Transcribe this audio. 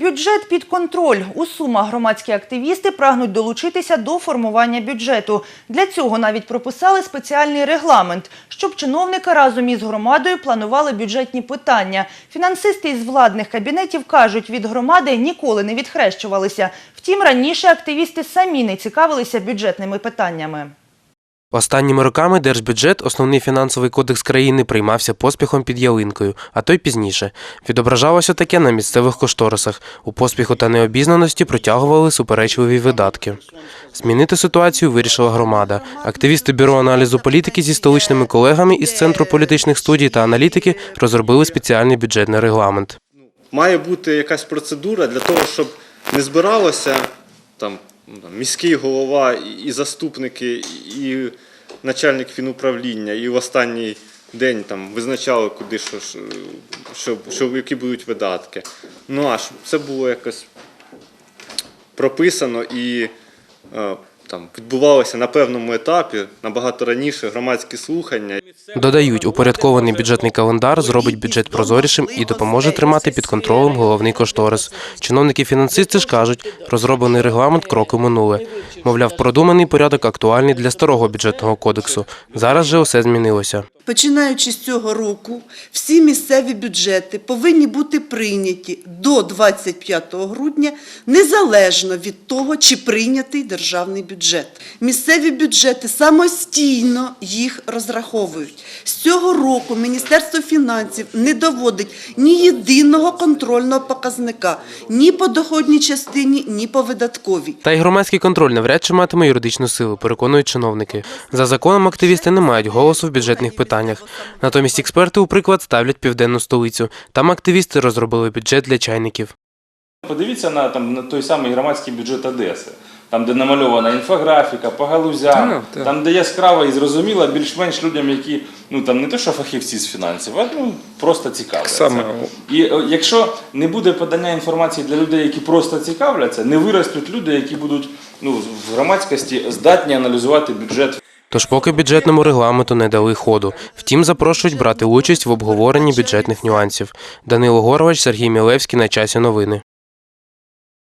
Бюджет під контроль. У Сумах громадські активісти прагнуть долучитися до формування бюджету. Для цього навіть прописали спеціальний регламент, щоб чиновники разом із громадою планували бюджетні питання. Фінансисти із владних кабінетів кажуть, від громади ніколи не відхрещувалися. Втім, раніше активісти самі не цікавилися бюджетними питаннями. Останніми роками держбюджет, основний фінансовий кодекс країни, приймався поспіхом під ялинкою, а то й пізніше. Відображалося таке на місцевих кошторисах. У поспіху та необізнаності протягували суперечливі видатки. Змінити ситуацію вирішила громада. Активісти бюро аналізу політики зі столичними колегами із центру політичних студій та аналітики розробили спеціальний бюджетний регламент. має бути якась процедура для того, щоб не збиралося там, міський голова і- заступники, і начальник фінуправління, і в останній день там визначали, куди що, що, що, які будуть видатки. Ну аж це було якось прописано і е, там відбувалося на певному етапі, набагато раніше громадські слухання. Додають, упорядкований бюджетний календар зробить бюджет прозорішим і допоможе тримати під контролем головний кошторис. Чиновники-фінансисти ж кажуть, розроблений регламент кроки минуле. Мовляв, продуманий порядок актуальний для старого бюджетного кодексу. Зараз же усе змінилося. Починаючи з цього року, всі місцеві бюджети повинні бути прийняті до 25 грудня, незалежно від того, чи прийнятий державний бюджет. Місцеві бюджети самостійно їх розраховують. З цього року Міністерство фінансів не доводить ні єдиного контрольного показника ні по доходній частині, ні по видатковій. Та й громадський контроль навряд чи матиме юридичну силу, переконують чиновники. За законом активісти не мають голосу в бюджетних питаннях. Натомість експерти у приклад ставлять південну столицю. Там активісти розробили бюджет для чайників. Подивіться на, там, на той самий громадський бюджет Одеси. Там, де намальована інфографіка по галузям, там, де яскраво і зрозуміло більш-менш людям, які ну там не то, що фахівці з фінансів, а ну просто цікавляться. Саме. І е, якщо не буде подання інформації для людей, які просто цікавляться, не виростуть люди, які будуть ну, в громадськості здатні аналізувати бюджет Тож поки бюджетному регламенту не дали ходу. Втім, запрошують брати участь в обговоренні бюджетних нюансів. Данило Горвач, Сергій Мілевський на часі новини.